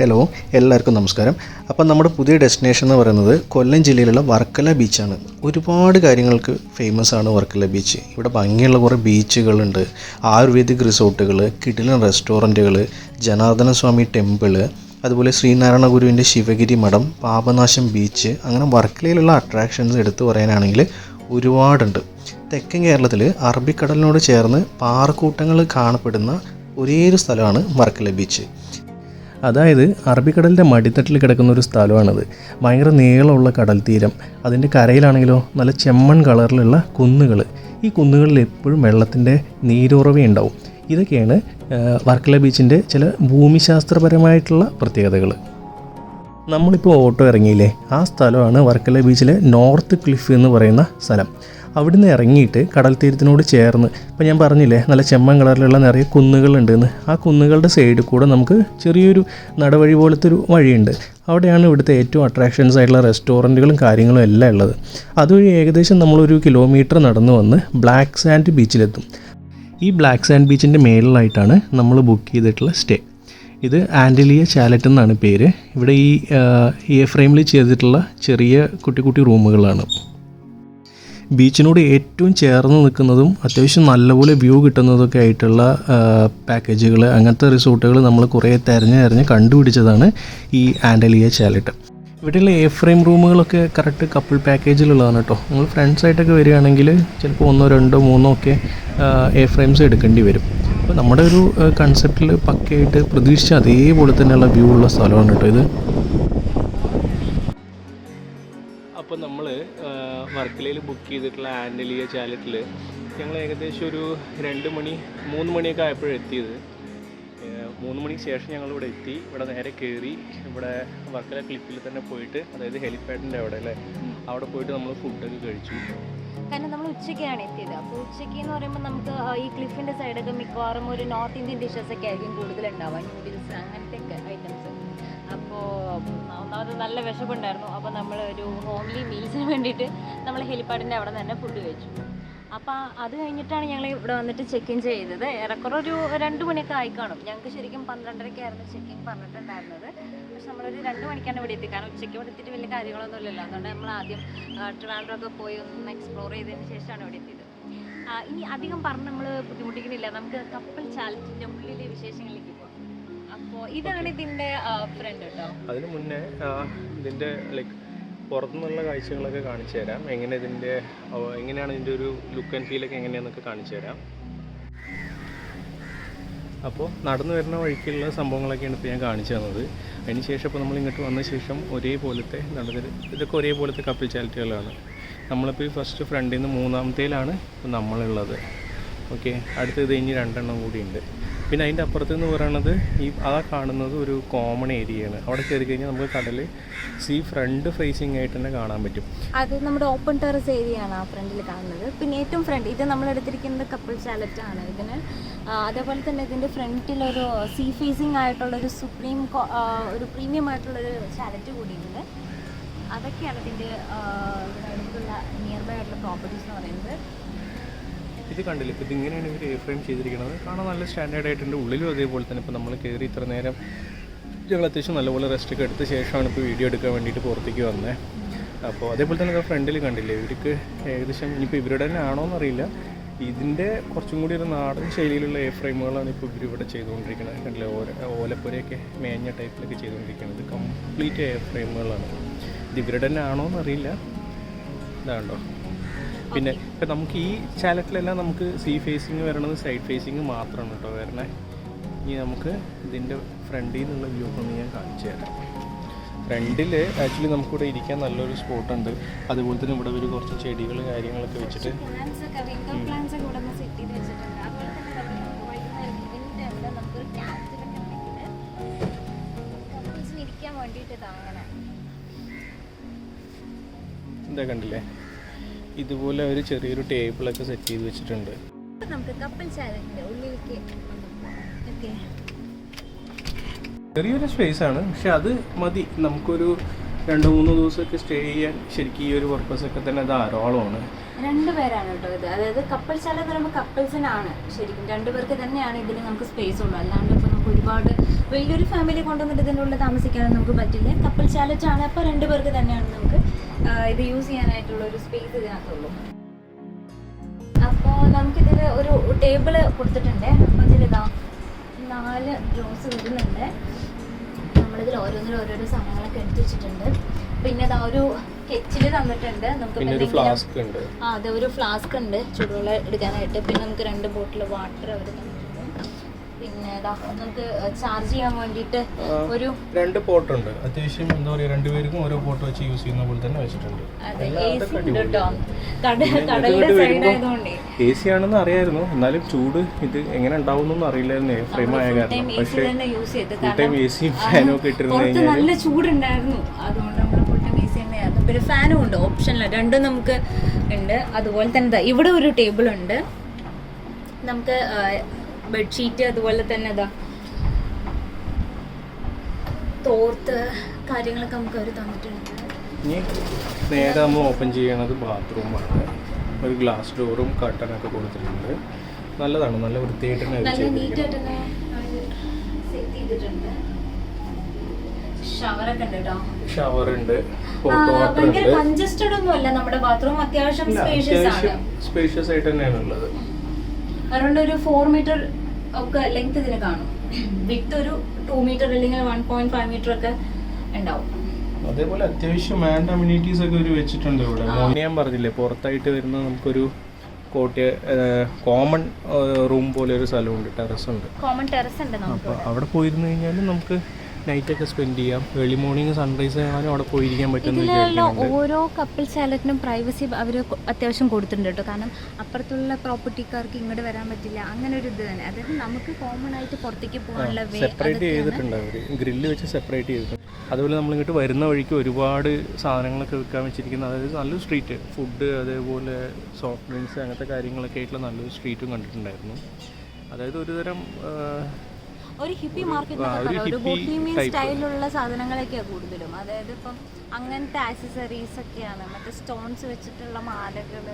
Hello എല്ലാവർക്കും നമസ്കാരം. അപ്പം നമ്മുടെ പുതിയ ഡെസ്റ്റിനേഷൻ എന്ന് പറയുന്നത് കൊല്ലം ജില്ലയിലുള്ള വർക്കല ബീച്ചാണ് ഒരുപാട് കാര്യങ്ങൾക്ക് ഫേമസ് ആണ് വർക്കല ബീച്ച് ഇവിടെ ഭംഗിയുള്ള കുറേ ബീച്ചുകളുണ്ട് ആയുർവേദിക് റിസോർട്ടുകൾ കിടിലൻ റെസ്റ്റോറന്റുകൾ ജനാർദ്ദന സ്വാമി ടെമ്പിൾ അതുപോലെ ശ്രീനാരായണ ഗുരുവിന്റെ ശിവഗിരി മഠം പാപനാശം ബീച്ച് അങ്ങനെ വർക്കലയിലുള്ള അട്രാക്ഷൻസ് എടുത്തു പറയാനാണെങ്കിൽ ഒരുപാടുണ്ട്. തെക്കൻ കേരളത്തിൽ അറബിക്കടലിനോട് ചേർന്ന് പാറക്കൂട്ടങ്ങൾ കാണപ്പെടുന്ന ഒരേ ഒരു സ്ഥലമാണ് വർക്കല ബീച്ച് അതായത് അറബിക്കടലിന്റെ മടിത്തട്ടിൽ കിടക്കുന്ന ഒരു സ്ഥലമാണത്. ഭയങ്കര നീളമുള്ള കടൽ തീരം അതിന്റെ കരയിലാണെങ്കിലോ നല്ല ചെമ്മൺ കളറിലുള്ള കുന്നുകൾ ഈ കുന്നുകളിൽ എപ്പോഴും വെള്ളത്തിന്റെ നീരുറവയുണ്ടാവും ഇതൊക്കെയാണ് വർക്കല ബീച്ചിന്റെ ചില ഭൂമിശാസ്ത്രപരമായിട്ടുള്ള പ്രത്യേകതകൾ നമ്മളിപ്പോൾ ഓട്ടോ ഇറങ്ങിയില്ലേ? ആ സ്ഥലമാണ് വർക്കല ബീച്ചിലെ നോർത്ത് ക്ലിഫ് എന്ന് പറയുന്ന സ്ഥലം. അവിടുന്ന് ഇറങ്ങിയിട്ട് കടൽ തീരത്തിനോട് ചേർന്ന്. ഇപ്പം ഞാൻ പറഞ്ഞില്ലേ നല്ല ചെമ്മൻ കളറിലുള്ള നിറയെ കുന്നുകളുണ്ടെന്ന്. ആ കുന്നുകളുടെ സൈഡിൽ കൂടെ നമുക്ക് ചെറിയൊരു നടവഴി പോലത്തെ ഒരു വഴിയുണ്ട്. അവിടെയാണ് ഇവിടുത്തെ ഏറ്റവും അട്രാക്ഷൻസ് ആയിട്ടുള്ള റെസ്റ്റോറന്റുകളും കാര്യങ്ങളും എല്ലാം ഉള്ളത്. അതുവഴി ഏകദേശം നമ്മളൊരു കിലോമീറ്റർ നടന്നു വന്ന് ബ്ലാക്ക് സാൻഡ് ബീച്ചിലെത്തും ഈ ബ്ലാക്ക് സാൻഡ് ബീച്ചിന്റെ മേളിലായിട്ടാണ് നമ്മൾ ബുക്ക് ചെയ്തിട്ടുള്ള സ്റ്റേ ഇത് ആൻഡലിയ ചാലറ്റ് എന്നാണ് പേര്. ഇവിടെ ഈ എ ഫ്രെയിമിൽ ചെയ്തിട്ടുള്ള ചെറിയ കുട്ടി കുട്ടി റൂമുകളാണ് ബീച്ചിനോട് ഏറ്റവും ചേർന്ന് നിൽക്കുന്നതും അത്യാവശ്യം നല്ലപോലെ വ്യൂ കിട്ടുന്നതൊക്കെ ആയിട്ടുള്ള പാക്കേജുകൾ അങ്ങനത്തെ റിസോർട്ടുകൾ നമ്മൾ കുറേ തിരഞ്ഞ് തിരഞ്ഞ് കണ്ടുപിടിച്ചതാണ് ഈ ആൻഡലിയ ചാലിട്ട്. ഇവിടെയുള്ള എ ഫ്രെയിം റൂമുകളൊക്കെ കറക്റ്റ് കപ്പിൾ പാക്കേജിലുള്ളതാണ് കേട്ടോ. നിങ്ങൾ ഫ്രണ്ട്സായിട്ടൊക്കെ വരികയാണെങ്കിൽ ചിലപ്പോൾ ഒന്നോ രണ്ടോ മൂന്നോ ഒക്കെ എ ഫ്രെയിംസ് എടുക്കേണ്ടി വരും. അപ്പോൾ നമ്മുടെ ഒരു കൺസെപ്റ്റിൽ പക്കയായിട്ട് പ്രതീക്ഷിച്ച അതേപോലെ തന്നെയുള്ള വ്യൂ ഉള്ള സ്ഥലമാണ് കേട്ടോ ഇത്. അപ്പോൾ നമ്മൾ വർക്കലയിൽ ബുക്ക് ചെയ്തിട്ടുള്ള ആൻഡലിയ ചാലറ്റിൽ ഞങ്ങൾ ഏകദേശം ഒരു രണ്ട് മണി മൂന്ന് മണിയൊക്കെ ആയപ്പോഴും എത്തിയത്. മൂന്ന് മണിക്ക് ശേഷം ഞങ്ങൾ ഇവിടെ എത്തി. ഇവിടെ നേരെ കയറി ഇവിടെ വർക്കല ക്ലിപ്പിൽ തന്നെ പോയിട്ട് അതായത് ഹെലിപ്പാഡിന്റെ അവിടെ അല്ലേ? അവിടെ പോയിട്ട് നമ്മൾ ഫുഡൊക്കെ കഴിച്ചു. കാരണം നമ്മൾ ഉച്ചയ്ക്കാണ് എത്തിയത്. അപ്പോൾ ഉച്ചയ്ക്ക് എന്ന് പറയുമ്പോൾ നമുക്ക് ഈ ക്ലിഫിന്റെ സൈഡൊക്കെ മിക്കവാറും ഒരു നോർത്ത് ഇന്ത്യൻ ഡിഷസ് ഒക്കെ ആയിരിക്കും കൂടുതൽ ഉണ്ടാവുക നൂഡിൽസ് ഒന്നാമത് നല്ല വിശപ്പുണ്ടായിരുന്നു. അപ്പോൾ നമ്മൾ ഒരു ഹോംലി മീൽസിന് വേണ്ടിയിട്ട് നമ്മൾ ഹെലിപ്പാഡിന്റെ അവിടെ തന്നെ ഫുഡ് കഴിച്ചു. അപ്പോൾ അത് കഴിഞ്ഞിട്ടാണ് ഞങ്ങൾ ഇവിടെ വന്നിട്ട് ചെക്ക് ഇൻ ചെയ്തത്. ഏറെക്കുറെ ഒരു രണ്ട് മണിയൊക്കെ ആയി കാണും. ഞങ്ങൾക്ക് ശരിക്കും പന്ത്രണ്ടരയ്ക്കായിരുന്നു ചെക്ക് ഇൻ പറഞ്ഞിട്ടുണ്ടായിരുന്നത്. പക്ഷെ നമ്മളൊരു രണ്ട് മണിക്കാണ് ഇവിടെ എത്തി കാരണം ഉച്ചയ്ക്ക് ഇവിടെ എത്തിയിട്ട് വലിയ കാര്യങ്ങളൊന്നുമില്ലല്ലോ. അതുകൊണ്ട് നമ്മൾ ആദ്യം ട്രിവാൻഡ്രം ഒക്കെ പോയി ഒന്ന് എക്സ്പ്ലോർ ചെയ്തതിന് ശേഷമാണ് ഇവിടെ എത്തിയത്. ഇനി അധികം പറഞ്ഞ് നമ്മൾ ബുദ്ധിമുട്ടിക്കുന്നില്ല. നമുക്ക് കപ്പൽ ചാലറ്റിന്റെ ഉള്ളിലെ അപ്പോൾ ഇതാണ് ഇതിന്റെ ഫ്രണ്ട് കേട്ടോ അതിന് മുന്നേ ഇതിന്റെ ലൈക്ക് പുറത്തുനിന്നുള്ള കാഴ്ചകളൊക്കെ കാണിച്ചു തരാം. എങ്ങനെ ഇതിന്റെ എങ്ങനെയാണ് ഇതിന്റെ ഒരു ലുക്ക് ആൻഡ് ഫീലൊക്കെ എങ്ങനെയാണെന്നൊക്കെ കാണിച്ചു തരാം. അപ്പോൾ നടന്നു വരുന്ന വഴിക്കുള്ള സംഭവങ്ങളൊക്കെയാണ് ഇപ്പോൾ ഞാൻ കാണിച്ചു തന്നത്. അതിന് ശേഷം ഇപ്പോൾ നമ്മൾ ഇങ്ങോട്ട് വന്ന ശേഷം ഒരേപോലത്തെ നടന്നത് ഇതൊക്കെ ഒരേപോലത്തെ കപ്പിൾ ചാലിറ്റികളാണ് നമ്മളിപ്പോൾ ഈ ഫസ്റ്റ് ഫ്രണ്ടിൽ നിന്ന് മൂന്നാമത്തേലാണ് ഇപ്പോൾ നമ്മളുള്ളത്. ഓക്കെ അടുത്തത് ഇനി രണ്ടെണ്ണം കൂടിയുണ്ട്. പിന്നെ അതിന്റെ അപ്പുറത്ത് എന്ന് പറയുന്നത് ഈ ആ കാണുന്നത് ഒരു കോമൺ ഏരിയയാണ് അവിടെ കയറി കഴിഞ്ഞാൽ നമുക്ക് കടൽ സീ ഫ്രണ്ട് ഫേസിംഗ് ആയിട്ട് തന്നെ കാണാൻ പറ്റും. അത് നമ്മുടെ ഓപ്പൺ ടെറസ് ഏരിയ ആണ് ആ ഫ്രണ്ടിൽ കാണുന്നത്. പിന്നെ ഏറ്റവും ഫ്രണ്ട് ഇത് നമ്മൾ എടുത്തിരിക്കുന്നത് കപ്പിൾ ചാലറ്റ് ആണ്. ഇതിന് അതേപോലെ തന്നെ ഇതിന്റെ ഫ്രണ്ടിലൊരു സീ ഫേസിംഗ് ആയിട്ടുള്ള ഒരു സുപ്രീം ഒരു പ്രീമിയം ആയിട്ടുള്ളൊരു ചാലറ്റ് കൂടിയുണ്ട് അതൊക്കെയാണ് ഇതിന്റെ അടുത്തുള്ള നിയർ ബൈ ആയിട്ടുള്ള പ്രോപ്പർട്ടീസ് എന്ന് പറയുന്നത്. ഇത് കണ്ടില്ല? ഇപ്പോൾ ഇതിങ്ങനെയാണ് ഇവർ എ ഫ്രെയിം ചെയ്തിരിക്കുന്നത് കാണാൻ നല്ല സ്റ്റാൻഡേർഡ് ആയിട്ടുണ്ട്. ഉള്ളിലും അതേപോലെ തന്നെ ഇപ്പോൾ നമ്മൾ കയറി ഇത്ര നേരം ഞങ്ങൾ അത്യാവശ്യം നല്ലപോലെ റെസ്റ്റ് ഒക്കെ എടുത്ത ശേഷമാണ് ഇപ്പോൾ വീഡിയോ എടുക്കാൻ വേണ്ടിയിട്ട് പുറത്തേക്ക് വന്നത് അപ്പോൾ അതേപോലെ തന്നെ ഫ്രണ്ടിൽ കണ്ടില്ലേ? ഇവർക്ക് ഏകദേശം ഇനിയിപ്പോൾ ഇവരുടെ തന്നെ ആണോ എന്നറിയില്ല. ഇതിന്റെ കുറച്ചും കൂടി ഒരു നാടൻ ശൈലിയിലുള്ള എ ഫ്രെയിമുകളാണ് ഇപ്പോൾ ഇവർ ഇവിടെ ചെയ്തുകൊണ്ടിരിക്കുന്നത് കണ്ടില്ലേ? ഓല ഓലപ്പുരയൊക്കെ മേഞ്ഞ ടൈപ്പിലൊക്കെ ചെയ്തുകൊണ്ടിരിക്കുന്നത് കംപ്ലീറ്റ് എ ഫ്രെയിമുകളാണ് ഇത് ഇവരുടെ തന്നെ ആണോ എന്നറിയില്ല. ഇതാണ്ടോ പിന്നെ ഇപ്പം നമുക്ക് ഈ ചാലറ്റിലെല്ലാം നമുക്ക് സീ ഫേസിങ് വരണത് സൈഡ് ഫേസിങ് മാത്രമാണ് കേട്ടോ വരണേ. ഇനി നമുക്ക് ഇതിന്റെ ഫ്രണ്ടിൽ നിന്നുള്ള വ്യൂ ഒന്ന് ഞാൻ കാണിച്ചു തരാം. ഫ്രണ്ടിൽ ആക്ച്വലി നമുക്കിവിടെ ഇരിക്കാൻ നല്ലൊരു സ്പോട്ടുണ്ട് അതുപോലെ തന്നെ ഇവിടെ ഒരു കുറച്ച് ചെടികൾ കാര്യങ്ങളൊക്കെ വെച്ചിട്ട് എന്താ കണ്ടില്ലേ? ഇതുപോലെ ഒരു ചെറിയൊരു ടേബിൾ ഒക്കെ സെറ്റ് ചെയ്ത് വെച്ചിട്ടുണ്ട്. നമുക്ക് ഉള്ളിലേക്ക് ഓക്കെ. ചെറിയൊരു സ്പേസ് ആണ്. പക്ഷെ അത് മതി. നമുക്കൊരു രണ്ട് മൂന്ന് ദിവസമൊക്കെ സ്റ്റേ ചെയ്യാൻ ശരിക്കും ഈ ഒരു പർപ്പസ് ഒക്കെ തന്നെ ധാരാളമാണ്. രണ്ട് പേരാണ് കേട്ടോ ഇത്. അതായത് കപ്പൽ ശാല എന്ന് പറയുമ്പോൾ കപ്പിൾസിനാണ് ശരിക്കും. രണ്ടുപേർക്ക് തന്നെയാണ് ഇതിൽ നമുക്ക് സ്പേസ് ഉള്ളൂ. അല്ലാണ്ട് ഇപ്പോൾ നമുക്ക് ഒരുപാട് വലിയൊരു ഫാമിലി കൊണ്ടുവന്നിട്ട് ഇതിന്റെ ഉള്ളിൽ താമസിക്കാനൊന്നും നമുക്ക് പറ്റില്ല. കപ്പൽ ശാലറ്റാണ് അപ്പോൾ രണ്ടുപേർക്ക് തന്നെയാണ് നമുക്ക് ഇത് യൂസ് ചെയ്യാനായിട്ടുള്ള ഒരു സ്പേസ് ഇതിനകത്തുള്ളൂ. അപ്പോൾ നമുക്കിതിൽ ഒരു ടേബിൾ കൊടുത്തിട്ടുണ്ട്. അപ്പോൾ ഇതിലിതാ നാല് ഡ്രോസ് വരുന്നുണ്ട്. നമ്മളിതിൽ ഓരോന്നിലും ഓരോരോ സാധനങ്ങളൊക്കെ എടുത്തു വെച്ചിട്ടുണ്ട്. പിന്നെ ഇതാ ഒരു കെച്ചിൽ തന്നിട്ടുണ്ട്. നമുക്ക് ആ അതെ ഒരു ഫ്ലാസ്ക് ഉണ്ട്. ചൂടുവെള്ളം എടുക്കാനായിട്ട്. പിന്നെ നമുക്ക് രണ്ട് ബോട്ടിൽ വാട്ടർ അവർ തന്നിട്ടുണ്ട് പിന്നെ നമുക്ക് ചാർജ് ചെയ്യാൻ വേണ്ടിയിട്ട് ഒരു രണ്ട് പോട്ട് ഉണ്ട്. അത്യാവശ്യം എന്താ പറയുക രണ്ടുപേർക്കും ഓരോ പോട്ട് വെച്ച് യൂസ് ചെയ്യുന്ന പോലെ തന്നെ വെച്ചിട്ടുണ്ട്. എ സി ആണെന്ന് അറിയായിരുന്നു. എന്നാലും ചൂട് ഇത് എങ്ങനെ ഉണ്ടാവുന്നൊന്നും അറിയില്ലായിരുന്നേ. ഫ്രെയിം ആയ കാരണം. പക്ഷേ ഫുൾ ടൈം എ സിയും ഫാനും ഒക്കെ ഇട്ടിരുന്നു കഴിഞ്ഞാൽ നല്ല ചൂടുണ്ടായിരുന്നു. അതുകൊണ്ട് നമ്മൾ ഫുൾ ടൈം എ സി തന്നെയായിരുന്നു പിന്നെ ഫാനും ഉണ്ട്. ഓപ്ഷനില്ല രണ്ടും നമുക്ക് ഉണ്ട്. അതുപോലെ തന്നെ ഇവിടെ ഒരു ടേബിൾ ഉണ്ട്. നമുക്ക് ബെഡ്ഷീറ്റ് അതുപോലെ തന്നെ ഇതാ. തോർത്ത് കാര്യങ്ങളൊക്കെ നമുക്ക് അവർ തന്നിട്ടുണ്ട്. നേരെ നമ്മൾ ഓപ്പൺ ചെയ്യണത് ബാത്റൂമാണ് ഒരു ഗ്ലാസ് ഡോറും കട്ടനൊക്കെ കൊടുത്തിട്ടുണ്ട്. നല്ലതാണ് നല്ല വൃത്തിയായിട്ട് തന്നെ ഷവർ ഉണ്ട് കൺജസ്റ്റഡ് ഒന്നും അല്ല നമ്മുടെ ബാത്റൂം അത്യാവശ്യം സ്പേഷ്യസ് ആണ്. സ്പേഷ്യസ് ആയിട്ട് തന്നെയാണ് ഉള്ളത്. അറൗണ്ട് ഒരു ഫോർ മീറ്റർ ഒക്കെ ലെങ്ത് ഇതിന് കാണും. വിത്ത് ഒരു ടു മീറ്റർ അല്ലെങ്കിൽ വൺ പോയിന്റ് ഫൈവ് മീറ്റർ ഒക്കെ ഉണ്ടാവും. അതേപോലെ അത്യാവശ്യം വേണ്ട അമ്യൂണിറ്റീസ് ഒക്കെ ഒരു വെച്ചിട്ടുണ്ട് ഇവിടെ. ഞാൻ പറഞ്ഞില്ലേ പുറത്തായിട്ട് വരുന്ന നമുക്കൊരു കോട്ടിയ കോമൺ റൂം പോലെ ഒരു സ്ഥലമുണ്ട് ടെറസ് ഉണ്ട്. കോമൺ ടെറസ് ഉണ്ട് അപ്പോൾ അവിടെ പോയിരുന്നു കഴിഞ്ഞാൽ നമുക്ക് നൈറ്റ് ഒക്കെ സ്പെൻഡ് ചെയ്യാം. ഏർലി മോർണിംഗ് സൺറൈസ് കാണാനും അവിടെ പോയിരിക്കാൻ പറ്റുന്ന ഓരോ കപ്പിൾ സാലറ്റിനും പ്രൈവസി അവർ അത്യാവശ്യം കൊടുത്തിട്ടുണ്ട് കേട്ടോ. കാരണം അപ്പുറത്തുള്ള പ്രോപ്പർട്ടിക്കാർക്ക് ഇങ്ങോട്ട് വരാൻ പറ്റില്ല. അങ്ങനെ ഒരു ഇത് തന്നെ. അതായത് നമുക്ക് കോമൺ ആയിട്ട് പുറത്തേക്ക് പോകാനുള്ള സെപ്പറേറ്റ് ചെയ്തിട്ടുണ്ട് അവർ ഗ്രില്ല് വെച്ച് സെപ്പറേറ്റ് ചെയ്തിട്ടുണ്ട്. അതുപോലെ നമ്മൾ ഇങ്ങോട്ട് വരുന്ന വഴിക്ക് ഒരുപാട് സാധനങ്ങളൊക്കെ വിൽക്കാൻ വെച്ചിരിക്കുന്ന അതായത് നല്ലൊരു സ്ട്രീറ്റ് ഫുഡ് അതേപോലെ സോഫ്റ്റ് ഡ്രിങ്ക്സ് അങ്ങനത്തെ കാര്യങ്ങളൊക്കെ ആയിട്ടുള്ള നല്ലൊരു സ്ട്രീറ്റും കണ്ടിട്ടുണ്ടായിരുന്നു. അതായത് ഒരുതരം ഒരു ഹിപ്പി മാർക്കറ്റ് ഒരു ബോഹീമിയൻ type. സ്റ്റൈലിലുള്ള സാധനങ്ങളൊക്കെയാണ് കൂടുതലും. അതായത് ഇപ്പം അങ്ങനത്തെ ആക്സസറീസ് ഒക്കെയാണ്. മറ്റേ സ്റ്റോൺസ് വെച്ചിട്ടുള്ള മാലകൾ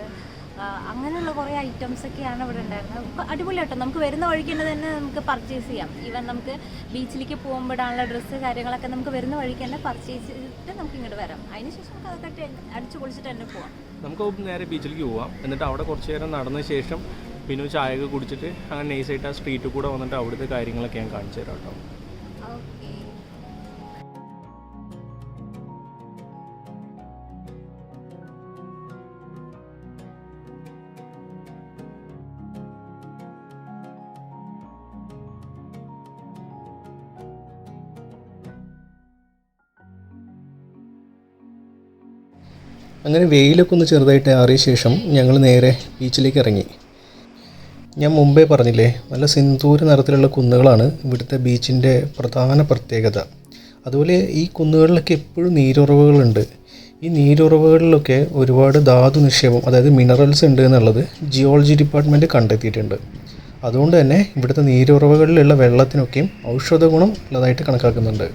അങ്ങനെയുള്ള കുറേ ഐറ്റംസ് ഒക്കെയാണ് ഇവിടെ ഉണ്ടായിരുന്നത്. അടിപൊളിയാട്ടോ നമുക്ക് വരുന്ന വഴിക്ക് തന്നെ തന്നെ നമുക്ക് പർച്ചേസ് ചെയ്യാം. ഈവൻ നമുക്ക് ബീച്ചിലേക്ക് പോകുമ്പോഴാണുള്ള ഡ്രസ്സ് കാര്യങ്ങളൊക്കെ നമുക്ക് വരുന്ന വഴിക്ക് തന്നെ പർച്ചേസ് ചെയ്തിട്ട് നമുക്ക് ഇങ്ങോട്ട് വരാം. അതിനുശേഷം നമുക്ക് അതൊക്കെ അടിച്ചു പൊളിച്ചിട്ട് തന്നെ പോവാം. നമുക്ക് നേരെ ബീച്ചിലേക്ക് പോവാം. എന്നിട്ട് അവിടെ കുറച്ച് നേരം നടന്ന ശേഷം പിന്നെ ഒരു ചായയൊക്കെ കുടിച്ചിട്ട് അങ്ങനെ നൈസായിട്ട് ആ സ്ട്രീറ്റിൽ കൂടെ വന്നിട്ട് അവിടുത്തെ കാര്യങ്ങളൊക്കെ ഞാൻ കാണിച്ചു തരാം കേട്ടോ. അങ്ങനെ വെയിലൊക്കെ ഒന്ന് ചെറുതായിട്ട് ആറിയ ശേഷം ഞങ്ങൾ നേരെ ബീച്ചിലേക്ക് ഇറങ്ങി. ഞാൻ മുമ്പേ പറഞ്ഞില്ലേ നല്ല സിന്ദൂര നിറത്തിലുള്ള കുന്നുകളാണ് ഇവിടുത്തെ ബീച്ചിന്റെ പ്രധാന പ്രത്യേകത. അതുപോലെ ഈ കുന്നുകളിലൊക്കെ എപ്പോഴും നീരുറവുകളുണ്ട്. ഈ നീരുറവുകളിലൊക്കെ ഒരുപാട് ധാതു നിക്ഷേപം അതായത് മിനറൽസ് ഉണ്ട് എന്നുള്ളത് ജിയോളജി ഡിപ്പാർട്ട്മെന്റ് കണ്ടെത്തിയിട്ടുണ്ട്. അതുകൊണ്ട് തന്നെ ഇവിടുത്തെ നീരുറവുകളിലുള്ള വെള്ളത്തിനൊക്കെയും ഔഷധ ഗുണം ഉള്ളതായിട്ട് കണക്കാക്കുന്നുണ്ട്.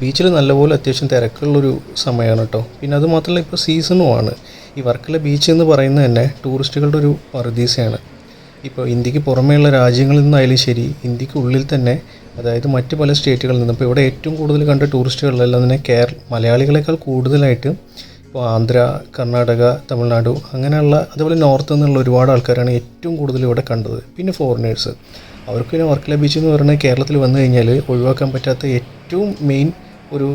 ബീച്ചിൽ നല്ലപോലെ അത്യാവശ്യം തിരക്കുള്ളൊരു സമയമാണ് കേട്ടോ. പിന്നെ അത് മാത്രമല്ല ഇപ്പോൾ ആണ്. ഈ വർക്കല ബീച്ച് എന്ന് പറയുന്നത് തന്നെ ടൂറിസ്റ്റുകളുടെ ഒരു പറുദീസയാണ് ഇപ്പോൾ ഇന്ത്യയ്ക്ക് പുറമേയുള്ള രാജ്യങ്ങളിൽ നിന്നായാലും ശരി ഇന്ത്യയ്ക്ക് ഉള്ളിൽ തന്നെ അതായത് മറ്റ് പല സ്റ്റേറ്റുകളിൽ നിന്നും ഇപ്പോൾ ഇവിടെ ഏറ്റവും കൂടുതൽ കണ്ട ടൂറിസ്റ്റുകളിലെല്ലാം തന്നെ കേരള മലയാളികളെക്കാൾ കൂടുതലായിട്ട് ഇപ്പോൾ ആന്ധ്ര കർണാടക തമിഴ്നാടു അങ്ങനെയുള്ള അതുപോലെ നോർത്ത് നിന്നുള്ള ഒരുപാട് ആൾക്കാരാണ് ഏറ്റവും കൂടുതൽ ഇവിടെ കണ്ടത്. പിന്നെ ഫോറിനേഴ്സ്. അവർക്ക് പിന്നെ വർക്കല ബീച്ച് എന്ന് പറയുന്നത് കേരളത്തിൽ വന്നു കഴിഞ്ഞാൽ ഒഴിവാക്കാൻ പറ്റാത്ത ഏറ്റവും മെയിൻ ഒരു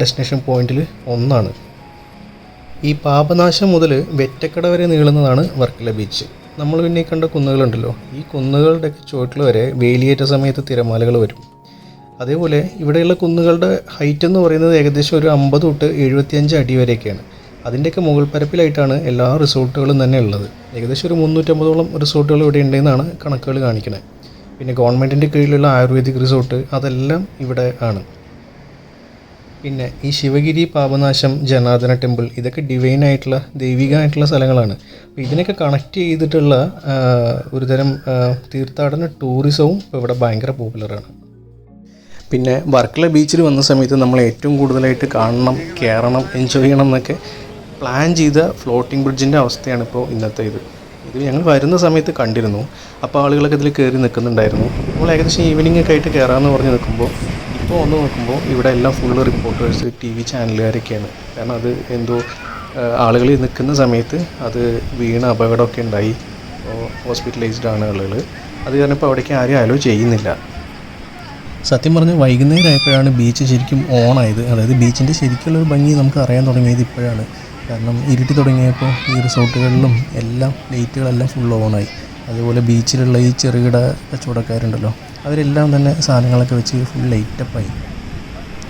ഡെസ്റ്റിനേഷൻ പോയിന്റിൽ ഒന്നാണ്. ഈ പാപനാശം മുതൽ വെറ്റക്കട വരെ നീളുന്നതാണ് വർക്കല ബീച്ച് നമ്മൾ പിന്നെ കണ്ട കുന്നുകളുണ്ടല്ലോ ഈ കുന്നുകളുടെ ചുവട്ടിൽ വരെ വേലിയേറ്റ സമയത്ത് തിരമാലകൾ വരും. അതേപോലെ ഇവിടെയുള്ള കുന്നുകളുടെ ഹൈറ്റ് എന്ന് പറയുന്നത് ഏകദേശം ഒരു അമ്പത് തൊട്ട് എഴുപത്തിയഞ്ച് അടി വരെയൊക്കെയാണ്. അതിന്റെയൊക്കെ മുകൾ പരപ്പിലായിട്ടാണ് എല്ലാ റിസോർട്ടുകളും തന്നെ ഉള്ളത്. ഏകദേശം ഒരു മുന്നൂറ്റമ്പതോളം റിസോർട്ടുകൾ ഇവിടെ ഉണ്ടെന്നാണ് കണക്കുകൾ കാണിക്കുന്നത്. പിന്നെ ഗവൺമെന്റിന്റെ കീഴിലുള്ള ആയുർവേദിക് റിസോർട്ട് അതെല്ലാം ഇവിടെ ആണ്. പിന്നെ ഈ ശിവഗിരി പാപനാശം ജനാർദ്ദന ടെമ്പിൾ ഇതൊക്കെ ഡിവൈൻ ആയിട്ടുള്ള ദൈവികമായിട്ടുള്ള സ്ഥലങ്ങളാണ്. അപ്പോൾ ഇതിനൊക്കെ കണക്ട് ചെയ്തിട്ടുള്ള ഒരുതരം തീർത്ഥാടന ടൂറിസവും ഇപ്പോൾ ഇവിടെ ഭയങ്കര പോപ്പുലറാണ് പിന്നെ വർക്കല ബീച്ചിൽ വന്ന സമയത്ത് നമ്മൾ ഏറ്റവും കൂടുതലായിട്ട് കാണണം കയറണം എൻജോയ് ചെയ്യണം എന്നൊക്കെ പ്ലാൻ ചെയ്ത ഫ്ലോട്ടിംഗ് ബ്രിഡ്ജിന്റെ അവസ്ഥയാണ് ഇപ്പോൾ ഇന്നത്തെ ഇത് ഇത് ഞങ്ങൾ വരുന്ന സമയത്ത് കണ്ടിരുന്നു. അപ്പോൾ ആളുകളൊക്കെ ഇതിൽ കയറി നിൽക്കുന്നുണ്ടായിരുന്നു നമ്മൾ ഏകദേശം ഈവനിങ് ഒക്കെ ആയിട്ട് കയറാമെന്ന് പറഞ്ഞ് നിൽക്കുമ്പോൾ ഇപ്പോൾ വന്ന് നോക്കുമ്പോൾ ഇവിടെ എല്ലാം ഫുള്ള് റിപ്പോർട്ടേഴ്സ് ടി വി ചാനലുകാരൊക്കെയാണ് കാരണം അത് എന്തോ ആളുകൾ നിൽക്കുന്ന സമയത്ത് അത് വീണ അപകടമൊക്കെ ഉണ്ടായി. ഹോസ്പിറ്റലൈസ്ഡ് ആണ് ആളുകൾ അത് കാരണം ഇപ്പോൾ അവിടേക്ക് ആരും അലോ ചെയ്യുന്നില്ല. സത്യം പറഞ്ഞാൽ വൈകുന്നേരം ആയപ്പോഴാണ് ബീച്ച് ശരിക്കും ഓണായത് അതായത് ബീച്ചിന്റെ ശരിക്കുള്ളൊരു ഭംഗി നമുക്ക് അറിയാൻ തുടങ്ങിയത് ഇപ്പോഴാണ്. കാരണം ഇരുട്ടി തുടങ്ങിയപ്പോൾ ഈ റിസോർട്ടുകളിലും എല്ലാം ലൈറ്റുകളെല്ലാം ഫുൾ ഓണായി അതുപോലെ ബീച്ചിലുള്ള ഈ ചെറുകിട കച്ചവടക്കാരുണ്ടല്ലോ അവരെല്ലാം തന്നെ സാധനങ്ങളൊക്കെ വെച്ച് ഫുൾ ലൈറ്റപ്പായി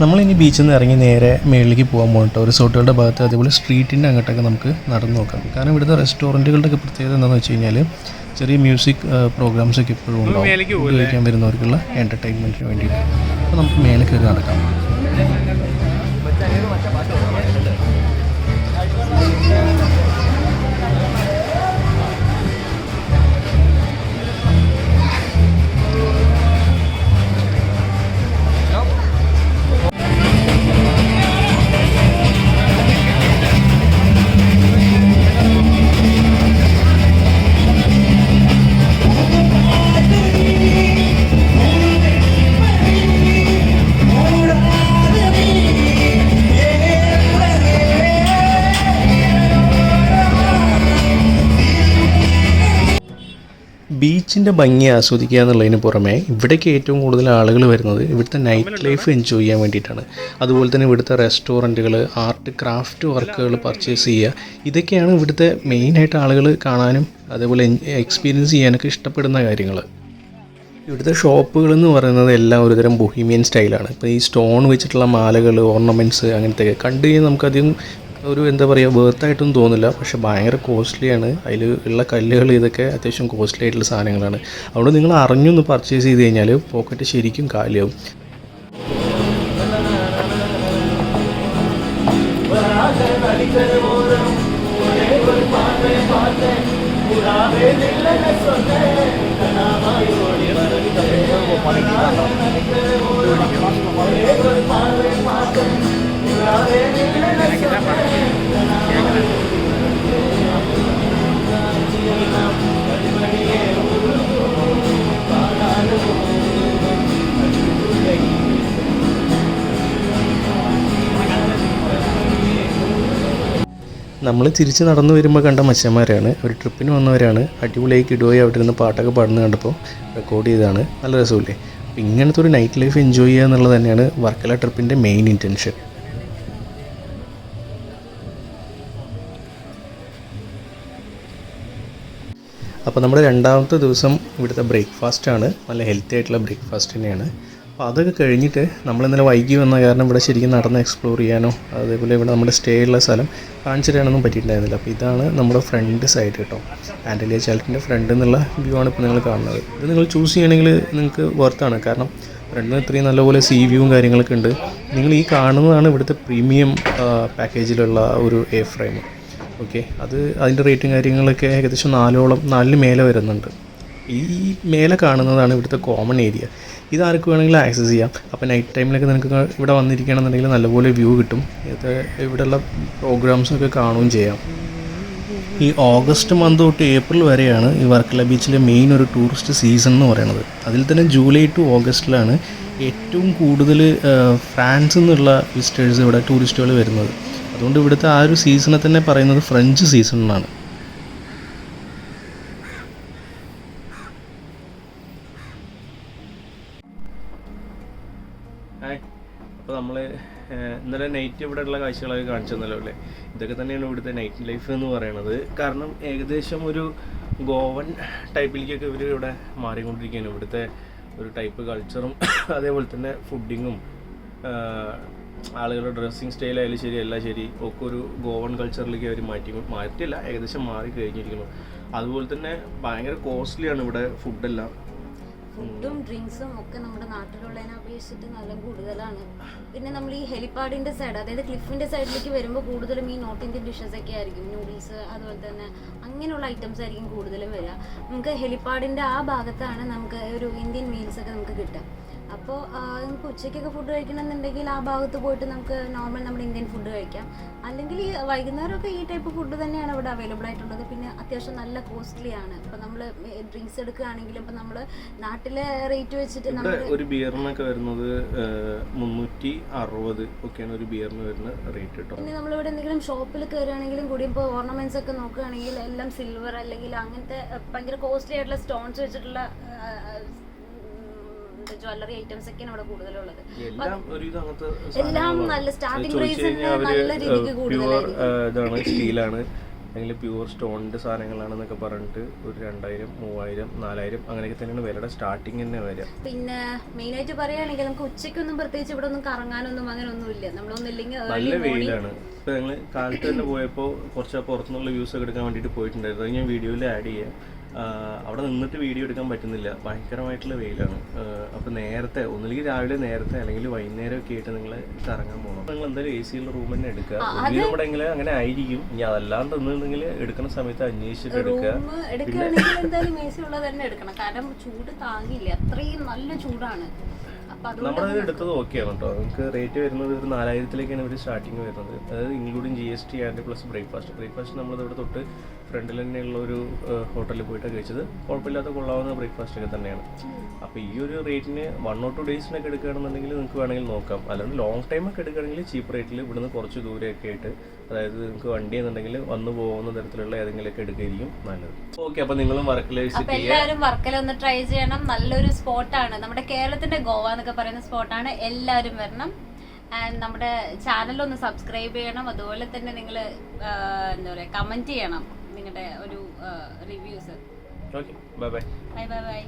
നമ്മളിനി ബീച്ചിൽ നിന്ന് ഇറങ്ങി നേരെ മേളിലേക്ക് പോകാൻ പോകട്ടോ റിസോർട്ടുകളുടെ ഭാഗത്ത് അതേപോലെ സ്ട്രീറ്റിന്റെ അങ്ങോട്ടൊക്കെ നമുക്ക് നടന്നു നോക്കാം. കാരണം ഇവിടുത്തെ റെസ്റ്റോറന്റുകളുടെ ഒക്കെ പ്രത്യേകത എന്താണെന്ന് വെച്ച് കഴിഞ്ഞാൽ ചെറിയ മ്യൂസിക് പ്രോഗ്രാംസ് ഒക്കെ ഇപ്പോഴും ഉണ്ടാവും. ഉപയോഗിക്കാൻ വരുന്നവർക്കുള്ള എന്റർടൈൻമെന്റിന് വേണ്ടിയിട്ട്. അപ്പോൾ നമുക്ക് മേലെ കയറി നടക്കാം. ബീച്ചിന്റെ ഭംഗി ആസ്വദിക്കുക എന്നുള്ളതിന് പുറമേ ഇവിടേക്ക് ഏറ്റവും കൂടുതൽ ആളുകൾ വരുന്നത് ഇവിടുത്തെ നൈറ്റ് ലൈഫ് എൻജോയ് ചെയ്യാൻ വേണ്ടിയിട്ടാണ്. അതുപോലെ തന്നെ ഇവിടുത്തെ റെസ്റ്റോറന്റുകൾ ആർട്ട് ക്രാഫ്റ്റ് വർക്കുകൾ പർച്ചേസ് ചെയ്യുക. ഇതൊക്കെയാണ് ഇവിടുത്തെ മെയിനായിട്ട് ആളുകൾ കാണാനും അതേപോലെ എക്സ്പീരിയൻസ് ചെയ്യാനൊക്കെ ഇഷ്ടപ്പെടുന്ന കാര്യങ്ങൾ ഇവിടുത്തെ ഷോപ്പുകൾ എന്ന് പറയുന്നത് എല്ലാം ഒരുതരം ബൊഹീമിയൻ സ്റ്റൈലാണ് ഇപ്പോൾ ഈ സ്റ്റോൺ വെച്ചിട്ടുള്ള മാലകൾ ഓർണമെന്റ്സ് അങ്ങനത്തെ കണ്ടു കഴിഞ്ഞാൽ നമുക്കധികം ഒരു എന്താ പറയുക വേർത്തായിട്ടൊന്നും തോന്നില്ല പക്ഷെ ഭയങ്കര കോസ്റ്റ്ലിയാണ് അതിൽ ഉള്ള കല്ലുകൾ ഇതൊക്കെ അത്യാവശ്യം കോസ്റ്റ്ലി ആയിട്ടുള്ള സാധനങ്ങളാണ്. അതുകൊണ്ട് നിങ്ങൾ അറിഞ്ഞൊന്ന് പർച്ചേസ് ചെയ്ത് കഴിഞ്ഞാൽ പോക്കറ്റ് ശരിക്കും കാലിയാവും. നമ്മൾ തിരിച്ച് നടന്നു വരുമ്പോൾ കണ്ട മച്ചന്മാരാണ്. ഒരു ട്രിപ്പിന് വന്നവരാണ്. അടിപൊളിയായി കിടുവായി അവിടെ ഇരുന്ന് പാട്ടൊക്കെ പാടുന്ന കണ്ടപ്പോൾ റെക്കോർഡ് ചെയ്തതാണ്. നല്ല രസമില്ലേ? ഇങ്ങനത്തെ ഒരു നൈറ്റ് ലൈഫ് എൻജോയ് ചെയ്യുക എന്നുള്ളത് തന്നെയാണ് വർക്കല ട്രിപ്പിന്റെ മെയിൻ ഇന്റൻഷൻ അപ്പോൾ നമ്മുടെ രണ്ടാമത്തെ ദിവസം ഇവിടുത്തെ ബ്രേക്ക്ഫാസ്റ്റ് ആണ്. നല്ല ഹെൽത്തി ആയിട്ടുള്ള ബ്രേക്ക്ഫാസ്റ്റ് തന്നെയാണ്. അപ്പോൾ അതൊക്കെ കഴിഞ്ഞിട്ട് നമ്മൾ ഇന്നലെ വൈകി വന്ന കാരണം ഇവിടെ ശരിക്കും നടന്ന് എക്സ്പ്ലോർ ചെയ്യാനോ അതേപോലെ ഇവിടെ നമ്മുടെ സ്റ്റേ ഉള്ള സ്ഥലം കാണിച്ചു തരാനൊന്നും പറ്റിയിട്ടുണ്ടായിരുന്നില്ല. അപ്പോൾ ഇതാണ് നമ്മുടെ ഫ്രണ്ട് സൈഡ് കേട്ടോ. ആൻഡലിയ ചാലറ്റിന്റെ ഫ്രണ്ട് എന്നുള്ള വ്യൂ ആണ് ഇപ്പോൾ നിങ്ങൾ കാണുന്നത്. ഇത് നിങ്ങൾ ചൂസ് ചെയ്യണമെങ്കിൽ നിങ്ങൾക്ക് വർത്താണ് കാരണം ഫ്രണ്ടിന് ഇത്രയും നല്ലപോലെ സീ വ്യൂവും കാര്യങ്ങളൊക്കെ ഉണ്ട്. നിങ്ങൾ ഈ കാണുന്നതാണ് ഇവിടുത്തെ പ്രീമിയം പാക്കേജിലുള്ള ഒരു എ ഫ്രെയിം ഓക്കെ അത് അതിന്റെ റേറ്റും കാര്യങ്ങളൊക്കെ ഏകദേശം നാലോളം നാലിന് മേലെ വരുന്നുണ്ട്. ഈ മേലെ കാണുന്നതാണ് ഇവിടുത്തെ കോമൺ ഏരിയ ഇത് ആർക്ക് വേണമെങ്കിലും ആക്സസ് ചെയ്യാം. അപ്പോൾ നൈറ്റ് ടൈമിലൊക്കെ നിനക്ക് ഇവിടെ വന്നിരിക്കുകയാണെന്നുണ്ടെങ്കിൽ നല്ലപോലെ വ്യൂ കിട്ടും. ഇവിടെയുള്ള പ്രോഗ്രാംസൊക്കെ കാണുകയും ചെയ്യാം. ഈ ഓഗസ്റ്റ് മന്ത് തൊട്ട് ഏപ്രിൽ വരെയാണ് ഈ വർക്കല ബീച്ചിലെ മെയിൻ ഒരു ടൂറിസ്റ്റ് സീസൺ എന്ന് പറയുന്നത്. അതിൽ തന്നെ ജൂലൈ ടു ഓഗസ്റ്റിലാണ് ഏറ്റവും കൂടുതൽ ഫ്രാൻസിൽ നിന്നുള്ള വിസിറ്റേഴ്സ് ഇവിടെ ടൂറിസ്റ്റുകൾ വരുന്നത്. അതുകൊണ്ട് ഇവിടുത്തെ ആ ഒരു സീസണെ തന്നെ പറയുന്നത് ഫ്രഞ്ച് സീസൺ എന്നാണ്. അപ്പോൾ നമ്മൾ ഇന്നലെ നൈറ്റ് ഇവിടെ ഉള്ള കാഴ്ചകളൊക്കെ കാണിച്ചു തന്നല്ലോ അല്ലേ? ഇതൊക്കെ തന്നെയാണ് ഇവിടുത്തെ നൈറ്റ് ലൈഫ് എന്ന് പറയുന്നത് കാരണം ഏകദേശം ഒരു ഗോവൻ ടൈപ്പിലേക്കൊക്കെ ഇവർ ഇവിടെ മാറിക്കൊണ്ടിരിക്കുകയാണ്. ഇവിടുത്തെ ഒരു ടൈപ്പ് കൾച്ചറും അതേപോലെ തന്നെ ഫുഡിങ്ങും ആളുകളുടെ ഡ്രസ്സിങ് സ്റ്റൈലായാലും ശരി എല്ലാം ശരി ഒക്കെ ഒരു ഗോവൺ കൾച്ചറിലേക്ക് അവർ മാറ്റി മാറ്റില്ല ഏകദേശം മാറി കഴിഞ്ഞിരിക്കുന്നു. അതുപോലെ തന്നെ ഭയങ്കര കോസ്റ്റ്ലിയാണ് ഇവിടെ ഫുഡെല്ലാം ഫുഡും ഡ്രിങ്ക്സും ഒക്കെ നമ്മുടെ നാട്ടിലുള്ളതിനെ അപേക്ഷിച്ചിട്ട് നല്ല കൂടുതലാണ്. പിന്നെ നമ്മൾ ഈ ഹെലിപ്പാഡിന്റെ സൈഡ് അതായത് ക്ലിഫിന്റെ സൈഡിലേക്ക് വരുമ്പോൾ കൂടുതലും ഈ നോർത്ത് ഇന്ത്യൻ ഡിഷസ് ഒക്കെ ആയിരിക്കും. നൂഡിൽസ് അതുപോലെ തന്നെ അങ്ങനെയുള്ള ഐറ്റംസ് ആയിരിക്കും കൂടുതലും വരിക നമുക്ക് ഹെലിപ്പാഡിന്റെ ആ ഭാഗത്താണ് നമുക്ക് ഒരു ഇന്ത്യൻ മീൽസ് ഒക്കെ നമുക്ക് കിട്ടുക. അപ്പോൾ നമുക്ക് ഉച്ചയ്ക്കൊക്കെ ഫുഡ് കഴിക്കണമെന്നുണ്ടെങ്കിൽ ആ ഭാഗത്ത് പോയിട്ട് നമുക്ക് നോർമൽ നമ്മുടെ ഇന്ത്യൻ ഫുഡ് കഴിക്കാം. അല്ലെങ്കിൽ ഈ വൈകുന്നേരമൊക്കെ ഈ ടൈപ്പ് ഫുഡ് തന്നെയാണ് ഇവിടെ അവൈലബിൾ ആയിട്ടുള്ളത്. പിന്നെ അത്യാവശ്യം നല്ല കോസ്റ്റ്ലി ആണ്. ഇപ്പം നമ്മൾ ഡ്രിങ്ക്സ് എടുക്കുകയാണെങ്കിലും ഇപ്പം നമ്മൾ നാട്ടിലെ റേറ്റ് വെച്ചിട്ട് നമ്മൾ ഒരു ബിയറിനൊക്കെ വരുന്നത് മുന്നൂറ്റി അറുപത് ഒക്കെയാണ് ഒരു ബിയറിന് വരുന്ന റേറ്റ് കേട്ടോ പിന്നെ നമ്മളിവിടെ എന്തെങ്കിലും ഷോപ്പിൽ കയറുകയാണെങ്കിലും കൂടി ഇപ്പോൾ ഓർണമെന്റ്സ് ഒക്കെ നോക്കുകയാണെങ്കിൽ എല്ലാം സിൽവർ അല്ലെങ്കിൽ അങ്ങനത്തെ ഭയങ്കര കോസ്റ്റ്ലി ആയിട്ടുള്ള സ്റ്റോൺസ് വെച്ചിട്ടുള്ള ജ്വല്ലറി ഐറ്റംസ് ഒക്കെയാണ് ഇവിടെ കൂടുതലുള്ളത്. എല്ലാം അങ്ങനത്തെ നല്ല സ്റ്റാർട്ടിംഗ് പ്രൈസ് നല്ല രീതിക്ക്. ഇതാണ് സ്റ്റീലാണ്. അല്ലെങ്കിൽ പ്യുവർ സ്റ്റോണിന്റെ സാധനങ്ങളാണെന്നൊക്കെ പറഞ്ഞിട്ട് ഒരു രണ്ടായിരം മൂവായിരം നാലായിരം അങ്ങനെയൊക്കെ തന്നെയാണ് വിലയുടെ സ്റ്റാർട്ടിങ് തന്നെ വരിക പിന്നെ മെയിൻ ആയിട്ട് പറയുകയാണെങ്കിൽ നമുക്ക് ഉച്ചയ്ക്കൊന്നും പ്രത്യേകിച്ച് ഇവിടെ ഒന്നും കറങ്ങാനൊന്നും അങ്ങനെ ഒന്നുമില്ല നമ്മളൊന്നില്ലെങ്കിൽ നല്ല വെയിലാണ്. ഇപ്പൊ ഞങ്ങൾ കാലത്ത് തന്നെ പോയപ്പോൾ കുറച്ച് പുറത്തുനിന്നുള്ള വ്യൂസ് ഒക്കെ എടുക്കാൻ വേണ്ടിയിട്ട് പോയിട്ടുണ്ടായിരുന്നു. അത് ഞാൻ വീഡിയോയിൽ ആഡ് ചെയ്യാം. അവിടെ നിന്നിട്ട് വീഡിയോ എടുക്കാൻ പറ്റുന്നില്ല. ഭയങ്കരമായിട്ടുള്ള വെയിലാണ്. അപ്പോൾ നേരത്തെ ഒന്നുകിൽ രാവിലെ നേരത്തെ അല്ലെങ്കിൽ വൈകുന്നേരം ഒക്കെ ആയിട്ട് നിങ്ങൾ കറങ്ങാൻ പോകണം നിങ്ങൾ എന്തായാലും എ സിയുള്ള റൂം തന്നെ എടുക്കുക. ഒന്നുകിൽ നമ്മുടെ എങ്ങനെ അങ്ങനെ ആയിരിക്കും. ഇനി അതല്ലാണ്ട് ഒന്നുണ്ടെങ്കിൽ എടുക്കുന്ന സമയത്ത് അന്വേഷിച്ചിട്ട് എടുക്കുക. എന്തായാലും എ സി ഉള്ളത് തന്നെ എടുക്കണം. കാരണം ചൂട് താങ്ങില്ല അത്രയും നല്ല ചൂടാണ്. നമ്മളത് എടുത്തത് ഓക്കെയാണ് കേട്ടോ നമുക്ക് റേറ്റ് വരുന്നത് ഒരു നാലായിരത്തിലേക്കാണ് ഇവർ സ്റ്റാർട്ടിങ് വരുന്നത്. അതായത് including G S T and plus breakfast breakfast നമ്മളിവിടെ ഇവിടെ തൊട്ട് ഫ്രണ്ടിൽ തന്നെയുള്ള ഒരു ഹോട്ടലിൽ പോയിട്ടാണ് കഴിച്ചത്. കുഴപ്പമില്ലാത്ത കൊള്ളാവുന്ന ബ്രേക്ക്ഫാസ്റ്റ് ഒക്കെ തന്നെയാണ്. അപ്പോൾ ഈ ഒരു റേറ്റിന് വൺ ഓർ ടു ഡേയ്സിനൊക്കെ എടുക്കുകയാണെന്നുണ്ടെങ്കിൽ നിങ്ങൾക്ക് വേണമെങ്കിൽ നോക്കാം. അല്ലാണ്ട് ലോങ് ടൈം ഒക്കെ എടുക്കുകയാണെങ്കിൽ ചീപ്പ് റേറ്റിൽ ഇവിടുന്ന് കുറച്ച് ദൂരെയൊക്കെ ആയിട്ട് അതായത് നിങ്ങൾക്ക് വണ്ടി എന്നുണ്ടെങ്കിൽ വന്നു പോകുന്ന തരത്തിലുള്ള ഏതെങ്കിലുമൊക്കെ എടുക്കുകയായിരിക്കും നല്ലത്. ഓക്കെ അപ്പോൾ നിങ്ങളും വർക്കല വിസിറ്റ് എല്ലാവരും വർക്കല ഒന്ന് ട്രൈ ചെയ്യണം. നല്ലൊരു സ്പോട്ടാണ് നമ്മുടെ കേരളത്തിന്റെ ഗോവ എന്നൊക്കെ പറയുന്ന സ്പോട്ടാണ് എല്ലാവരും വരണം. ആൻഡ് നമ്മുടെ ചാനൽ ഒന്ന് സബ്സ്ക്രൈബ് ചെയ്യണം. അതുപോലെ തന്നെ നിങ്ങൾ എന്താ പറയുക കമന്റ് ചെയ്യണം. നിങ്ങളുടെ ഒരു reviews. Okay bye bye bye bye bye